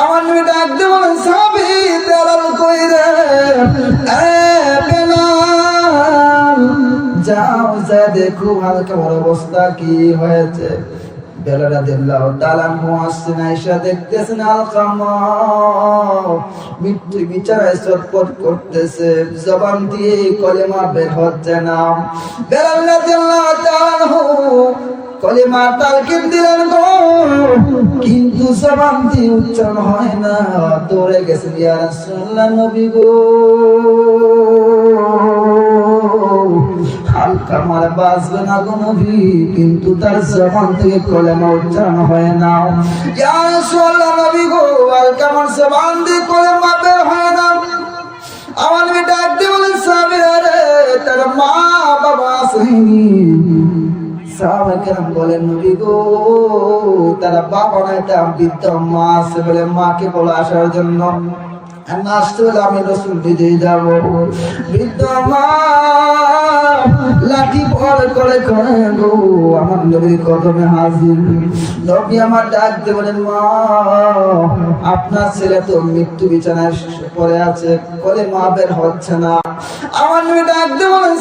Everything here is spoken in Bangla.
আমার নবী ডাক দিয়ে বলেন সাবি বেলাল কই এ বেলাল, যাও যা দেখো হালকা বড় অবস্থা কি হয়েছে। মৃত্যু বিচারায় করতেছে। জবান দিয়ে কলেমা বের হচ্ছে না। রাদিয়াল্লাহু তাআলা কলেমা তালকিন দিলেন গো। কিন্তু জবান দিয়ে উচ্চারণ হয় না। দৌড়ে গেছেন ইয়া রাসূলুল্লাহ নবী গো। হালকা মারে বাঁচবে না গো নবী, কিন্তু তার জবান থেকে কলেমা উচ্চারণ হয় না। ইয়া রাসূলুল্লাহ নবী গো, হালকা আমার জবান দিয়ে কলেমা বের হয় না। আমার নবী ডাক দিয়ে বলেন সাবির রে, তার মা বাবা আসেনি। আমার ডাক মা, আপনার ছেলে তো মৃত্যু বিছানায় পড়ে আছে, বলে মা বের হচ্ছে না। আমার ডাক দিয়ে বলেন